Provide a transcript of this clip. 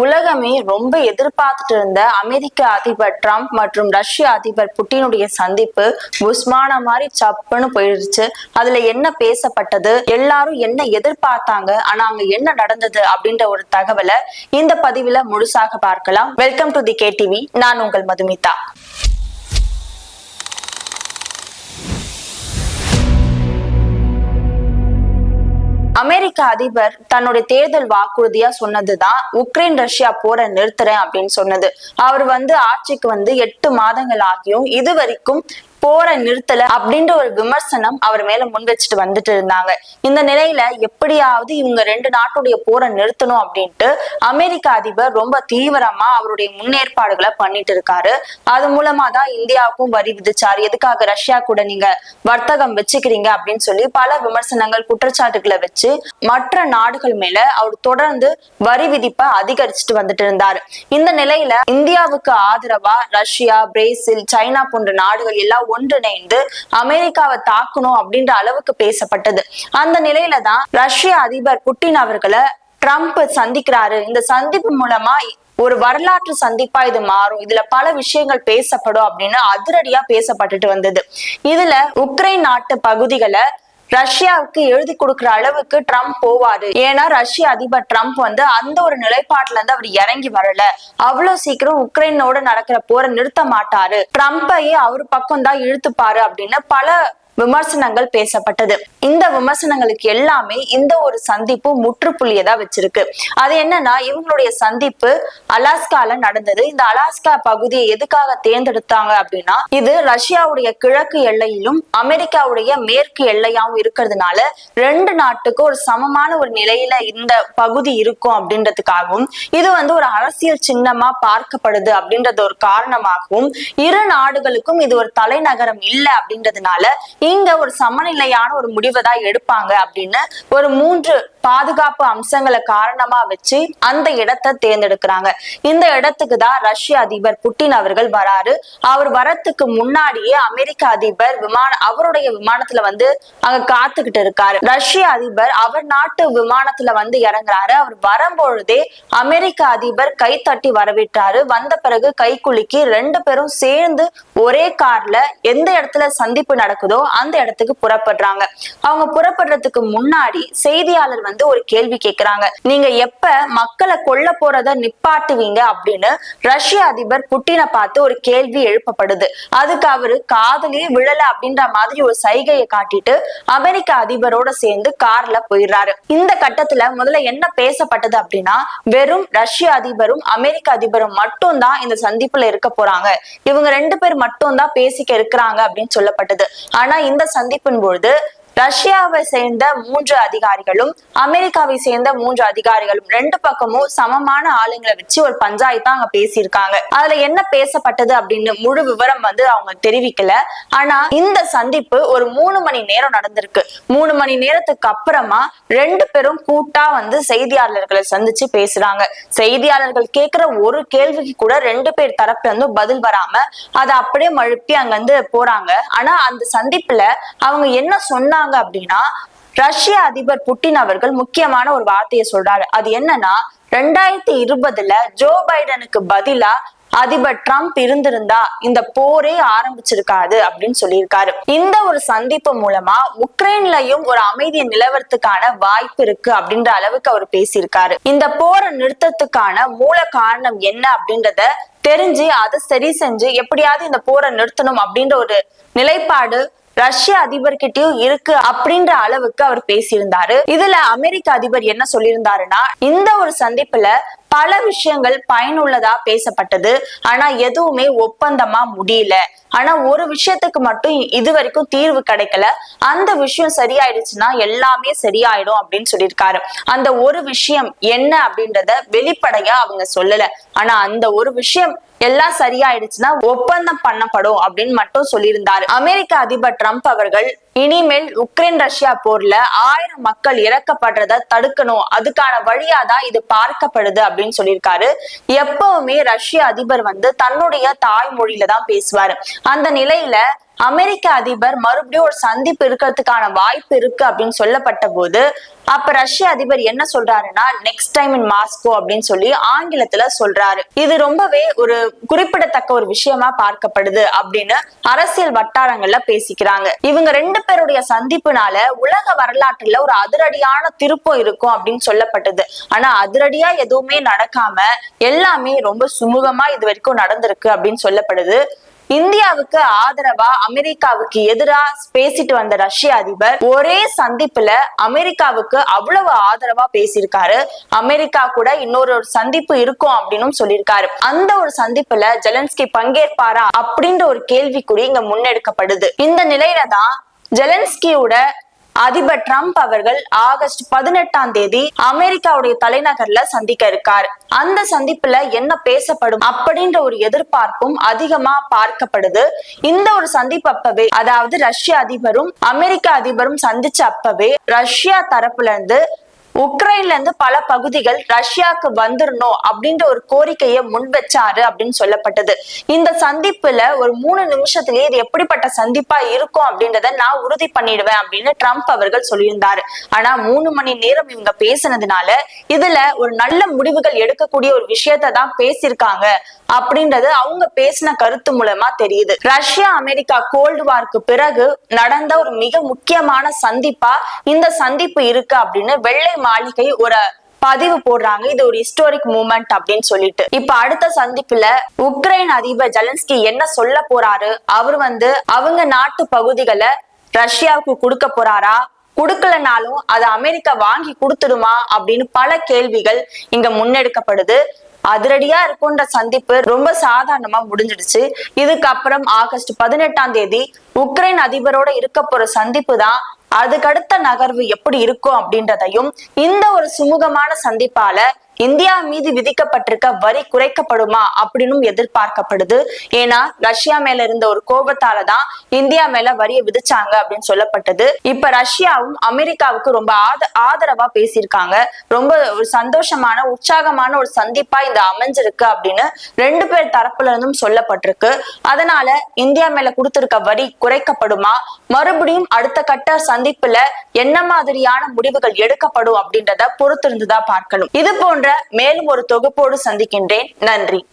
உலகமே ரொம்ப எதிர்பார்த்துட்டு இருந்த அமெரிக்க அதிபர் ட்ரம்ப் மற்றும் ரஷ்ய அதிபர் புட்டினுடைய சந்திப்பு உஸ்மான மாதிரி சப்புன்னு போயிடுச்சு அதுல என்ன பேசப்பட்டது? எல்லாரும் என்ன எதிர்பார்த்தாங்க? ஆனா அங்க என்ன நடந்தது அப்படின்ற ஒரு தகவலை இந்த பதிவுல முழுசாக பார்க்கலாம். Welcome to the K TV நான் உங்கள் மதுமிதா. அமெரிக்க அதிபர் தன்னுடைய தேர்தல் வாக்குறுதியா சொன்னதுதான் உக்ரைன் ரஷ்யா போரை நிறுத்துறேன் அப்படின்னு சொன்னது. அவர் வந்து ஆட்சிக்கு வந்து எட்டு மாதங்கள் ஆகியும் இது வரைக்கும் போற நிறுத்தல அப்படின்ற ஒரு விமர்சனம் அவர் மேல முன் வச்சுட்டு வந்துட்டு இருந்தாங்க. இந்த நிலையில எப்படியாவது இவங்க ரெண்டு நாட்டுடைய போரை நிறுத்தணும் அப்படின்ட்டு அமெரிக்க அதிபர் ரொம்ப தீவிரமா அவருடைய முன்னேற்பாடுகளை பண்ணிட்டு இருக்காரு. அது மூலமா தான் இந்தியாவுக்கும் வரி விதிச்சாரு. எதுக்காக ரஷ்யா கூட நீங்க வர்த்தகம் வச்சுக்கிறீங்க அப்படின்னு சொல்லி பல விமர்சனங்கள் குற்றச்சாட்டுகளை வச்சு மற்ற நாடுகள் மேல அவர் தொடர்ந்து வரி விதிப்பை அதிகரிச்சுட்டு வந்துட்டு இருந்தாரு. இந்த நிலையில இந்தியாவுக்கு ஆதரவா ரஷ்யா பிரேசில் சைனா போன்ற நாடுகள் எல்லாம் ஒன்றிணைந்து அமெரிக்காவை தாக்கணும் அப்படின்ற அளவுக்கு பேசப்பட்டது. அந்த நிலையில தான் ரஷ்ய அதிபர் புட்டின் அவர்களை ட்ரம்ப் சந்திக்கிறாரு. இந்த சந்திப்பு மூலமா ஒரு வரலாற்று சந்திப்பா இது மாறும். இதுல பல விஷயங்கள் பேசப்படும் அப்படின்னு அதிரடியா பேசப்பட்டுட்டு வந்தது. இதுல உக்ரைன் நாட்டு பகுதிகளை ரஷ்யாவுக்கு எழுதி கொடுக்கிற அளவுக்கு ட்ரம்ப் போவாரு. ஏன்னா ரஷ்ய அதிபர் ட்ரம்ப் வந்து அந்த ஒரு நிலைப்பாட்டுல இருந்து அவர் இறங்கி வரல. அவ்வளவு சீக்கிரம் உக்ரைனோட நடக்கிற போரை நிறுத்த மாட்டாரு. ட்ரம்ப்பையே அவர் பக்கம் தான் இழுத்துப்பாரு அப்படின்னு பல விமர்சனங்கள் பேசப்பட்டது. இந்த விமர்சனங்களுக்கு எல்லாமே இந்த ஒரு சந்திப்பு முற்றுப்புள்ளியதா வச்சிருக்கு. அது என்னன்னா இவங்களுடைய சந்திப்பு அலாஸ்கால நடந்தது. இந்த அலாஸ்கா பகுதியை எதுக்காக தேர்ந்தெடுத்தாங்க அப்படின்னா இது ரஷ்யாவுடைய கிழக்கு எல்லையிலும் அமெரிக்காவுடைய மேற்கு எல்லையாவும் இருக்கிறதுனால ரெண்டு நாட்டுக்கும் ஒரு சமமான ஒரு நிலையில இந்த பகுதி இருக்கும் அப்படின்றதுக்காகவும் இது வந்து ஒரு அரசியல் சின்னமா பார்க்கப்படுது அப்படின்றது ஒரு காரணமாகவும் இரு நாடுகளுக்கும் இது ஒரு தலைநகரம் இல்லை அப்படின்றதுனால இங்க ஒரு சமநிலையான ஒரு முடிவை தான் எடுப்பாங்க அப்படின்னு ஒரு மூன்று பாதுகாப்பு அம்சங்களை காரணமா வச்சு அந்த இடத்தை தேர்ந்தெடுக்கிறாங்க. இந்த இடத்துக்கு தான் ரஷ்ய அதிபர் புட்டின் அவர்கள் வராரு. அவர் வரத்துக்கு முன்னாடியே அமெரிக்க அதிபர் விமான அவருடைய விமானத்துல வந்து அங்க காத்துக்கிட்டு இருக்காரு. ரஷ்ய அதிபர் அவர் நாட்டு விமானத்துல வந்து இறங்குறாரு. அவர் வரும்பொழுதே அமெரிக்க அதிபர் கை தட்டி வரவிட்டாரு வந்த பிறகு கை குலுக்கி ரெண்டு பேரும் சேர்ந்து ஒரே கார்ல எந்த இடத்துல சந்திப்பு நடக்குதோ அந்த இடத்துக்கு புறப்படுறாங்க. அவங்க புறப்படுறதுக்கு முன்னாடி செய்தியாளர் வந்து வந்து ஒரு கேள்வி கேக்குறாங்க. நீங்க எப்ப மக்களை கொல்ல போறத நிப்பாட்டுவீங்க அப்படின்னு ரஷ்ய அதிபர் புட்டினை பார்த்து ஒரு கேள்வி எழுப்பப்படுது. அதுக்கு அவரு காதலே விழல அப்படின்ற மாதிரி ஒரு சைகையை காட்டிட்டு அமெரிக்க அதிபரோட சேர்ந்து கார்ல போயிடுறாரு. இந்த கட்டத்துல முதல்ல என்ன பேசப்பட்டது அப்படின்னா வெறும் ரஷ்ய அதிபரும் அமெரிக்க அதிபரும் மட்டும் தான் இந்த சந்திப்புல இருக்க போறாங்க. இவங்க ரெண்டு பேர் மட்டும் தான் பேசிக்க இருக்கிறாங்க அப்படின்னு சொல்லப்பட்டது. ஆனா இந்த சந்திப்பின் பொழுது ரஷ்யாவை சேர்ந்த மூன்று அதிகாரிகளும் அமெரிக்காவை சேர்ந்த மூன்று அதிகாரிகளும் ரெண்டு பக்கமும் சமமான ஆளுங்களை வச்சு ஒரு பஞ்சாயத்து அங்க பேசியிருக்காங்க. அதுல என்ன பேசப்பட்டது அப்படின்னு முழு விவரம் வந்து அவங்க தெரிவிக்கல. ஆனா இந்த சந்திப்பு ஒரு மூணு மணி நேரம் நடந்திருக்கு. மூணு மணி நேரத்துக்கு அப்புறமா ரெண்டு பேரும் கூட்டா வந்து செய்தியாளர்களை சந்திச்சு பேசுறாங்க. செய்தியாளர்கள் கேட்கிற ஒரு கேள்விக்கு கூட ரெண்டு பேர் தரப்புல இருந்து பதில் வராம அதை அப்படியே மழுப்பி அங்க வந்து போறாங்க. ஆனா அந்த சந்திப்புல அவங்க என்ன சொன்னாங்க சொல்றாங்க அப்படின்னா ரஷ்ய அதிபர் புட்டின் அவர்கள் முக்கியமான ஒரு வார்த்தையை சொல்றாரு. அது என்னன்னா ரெண்டாயிரத்தி இருபதுல ஜோ பைடனுக்கு பதிலா அதிபர் ட்ரம்ப் இருந்திருந்தா இந்த போரே ஆரம்பிச்சிருக்காது அப்படின்னு சொல்லியிருக்காரு. இந்த ஒரு சந்திப்பு மூலமா உக்ரைன்லயும் ஒரு அமைதியை நிலவரத்துக்கான வாய்ப்பு இருக்கு அப்படின்ற அளவுக்கு அவர் பேசியிருக்காரு. இந்த போரை நிறுத்தத்துக்கான மூல காரணம் என்ன அப்படின்றத தெரிஞ்சு அதை சரி செஞ்சு எப்படியாவது இந்த போரை நிறுத்தணும் அப்படின்ற ஒரு நிலைப்பாடு ரஷ்ய அதிபர்கிட்டயும் இருக்கு அப்படின்ற அளவுக்கு அவர் பேசியிருந்தாரு. இதுல அமெரிக்க அதிபர் என்ன சொல்லியிருந்தாருன்னா இந்த ஒரு சந்திப்புல பல விஷயங்கள் பயனுள்ளதா பேசப்பட்டது. ஆனா எதுவுமே ஒப்பந்தமா முடியல. ஆனா ஒரு விஷயத்துக்கு மட்டும் இது வரைக்கும் தீர்வு கிடைக்கல. அந்த விஷயம் சரியாயிடுச்சுன்னா எல்லாமே சரியாயிடும் அப்படின்னு சொல்லியிருக்காரு. அந்த ஒரு விஷயம் என்ன அப்படின்றத வெளிப்படையா அவங்க சொல்லல. ஆனா அந்த ஒரு விஷயம் எல்லாம் சரியாயிடுச்சுன்னா ஒப்பந்தம் பண்ணப்படும் அப்படின்னு மட்டும் சொல்லியிருந்தாரு. அமெரிக்க அதிபர் ட்ரம்ப் அவர்கள் இனிமேல் உக்ரைன் ரஷ்யா போர்ல ஆயிரம் மக்கள் இறக்கப்படுறத தடுக்கணும். அதுக்கான வழியாதான் இது பார்க்கப்படுது அப்படின்னு சொல்லியிருக்காரு. எப்பவுமே ரஷ்ய அதிபர் வந்து தன்னுடைய தாய்மொழியில தான் பேசுவாரு. அந்த நிலையில அமெரிக்க அதிபர் மறுபடியும் ஒரு சந்திப்பு இருக்கிறதுக்கான வாய்ப்பு இருக்கு அப்படின்னு சொல்லப்பட்ட போது அப்ப ரஷ்ய அதிபர் என்ன சொல்றாருன்னா நெக்ஸ்ட் டைம் இன் மாஸ்கோ அப்படின்னு சொல்லி ஆங்கிலத்துல சொல்றாரு. இது ரொம்பவே ஒரு குறிப்பிடத்தக்க ஒரு விஷயமா பார்க்கப்படுது அப்படின்னு அரசியல் வட்டாரங்கள்ல பேசிக்கிறாங்க. இவங்க ரெண்டு பேருடைய சந்திப்புனால உலக வரலாற்றுல ஒரு அதிரடியான திருப்பம் இருக்கும் அப்படின்னு சொல்லப்பட்டது. ஆனா அதிரடியா எதுவுமே நடக்காம எல்லாமே ரொம்ப சுமூகமா இது வரைக்கும் நடந்திருக்கு அப்படின்னு சொல்லப்படுது. இந்தியாவுக்கு ஆதரவா அமெரிக்காவுக்கு எதிரா பேசிட்டு வந்த ரஷ்ய அதிபர் ஒரே சந்திப்புல அமெரிக்காவுக்கு அவ்வளவு ஆதரவா பேசியிருக்காரு. அமெரிக்கா கூட இன்னொரு ஒரு சந்திப்பு இருக்கும் அப்படின்னு சொல்லியிருக்காரு. அந்த ஒரு சந்திப்புல ஜெலன்ஸ்கி பங்கேற்பாரா அப்படின்ற ஒரு கேள்விக்குறி இங்க முன்னெடுக்கப்படுது. இந்த நிலையில தான் ஜெலன்ஸ்கியோட அதிபர் ட்ரம்ப் அவர்கள் ஆகஸ்ட் பதினெட்டாம் தேதி அமெரிக்காவுடைய தலைநகர்ல சந்திக்க இருக்கார். அந்த சந்திப்புல என்ன பேசப்படும் அப்படின்ற ஒரு எதிர்பார்ப்பும் அதிகமா பார்க்கப்படுது. இந்த ஒரு சந்திப்பு அப்பவே அதாவது ரஷ்ய அதிபரும் அமெரிக்க அதிபரும் சந்திச்ச அப்பவே ரஷ்யா தரப்புல இருந்து உக்ரைன்ல இருந்து பல பகுதிகள் ரஷ்யாவுக்கு வந்துடணும் அப்படின்ற ஒரு கோரிக்கையை முன் வச்சாரு அப்படின்னு சொல்லப்பட்டது. இந்த சந்திப்புல ஒரு மூணு நிமிஷத்திலேயே இது எப்படிப்பட்ட சந்திப்பா இருக்கும் அப்படின்றத நான் உறுதி பண்ணிடுவேன் அப்படின்னு ட்ரம்ப் அவர்கள் சொல்லியிருந்தாரு. ஆனா மூணு மணி நேரம் இவங்க பேசினதுனால இதுல ஒரு நல்ல முடிவுகள் எடுக்கக்கூடிய ஒரு விஷயத்தை தான் பேசியிருக்காங்க அப்படின்றது அவங்க பேசின கருத்து மூலமா தெரியுது. ரஷ்யா அமெரிக்கா கோல்டு வார்க்கு பிறகு நடந்த ஒரு மிக முக்கியமான சந்திப்பா இந்த சந்திப்பு இருக்கு அப்படின்னு வெள்ளை மாளிகை ஒரு பதிவு போடுறாங்க. இது ஒரு ஹிஸ்டாரிக் மூமெண்ட் அப்படின்னு சொல்லிட்டு. இப்ப அடுத்த சந்திப்புல உக்ரைன் அதிபர் ஜலன்ஸ்கி என்ன சொல்ல போறாரு? அவர் வந்து அவங்க நாட்டு பகுதிகளை ரஷ்யாவுக்கு கொடுக்க போறாரா? கொடுக்கலனாலும் அதை அமெரிக்கா வாங்கி கொடுத்துடுமா? அப்படின்னு பல கேள்விகள் இங்க முன்னெடுக்கப்படுது. அதிரடியா இருக்குன்ற சந்திப்பு ரொம்ப சாதாரணமா முடிஞ்சிடுச்சு. இதுக்கப்புறம் ஆகஸ்ட் பதினெட்டாம் தேதி உக்ரைன் அதிபரோட இருக்க போற சந்திப்பு தான் அதுக்கடுத்த நகர்வு எப்படி இருக்கும் அப்படின்றதையும் இந்த ஒரு சுமூகமான சந்திப்பால இந்தியா மீது விதிக்கப்பட்டிருக்க வரி குறைக்கப்படுமா அப்படின்னு எதிர்பார்க்கப்படுது. ஏன்னா ரஷ்யா மேல இருந்த ஒரு கோபத்தால தான் இந்தியா மேல வரியை விதிச்சாங்க அப்படின்னு சொல்லப்பட்டது. இப்ப ரஷ்யாவும் அமெரிக்காவுக்கு ரொம்ப ஆத ஆதரவா பேசியிருக்காங்க. ரொம்ப ஒரு சந்தோஷமான உற்சாகமான ஒரு சந்திப்பா இந்த அமைஞ்சிருக்கு அப்படின்னு ரெண்டு பேர் தரப்புல இருந்தும் சொல்லப்பட்டிருக்கு. அதனால இந்தியா மேல கொடுத்திருக்க வரி குறைக்கப்படுமா? மறுபடியும் அடுத்த கட்ட சந்திப்புல என்ன மாதிரியான முடிவுகள் எடுக்கப்படும் அப்படின்றத பொறுத்திருந்துதான் பார்க்கணும். இது போன்ற போன்ற மேலும் ஒரு தொகுப்போடு சந்திக்கின்றேன். நன்றி.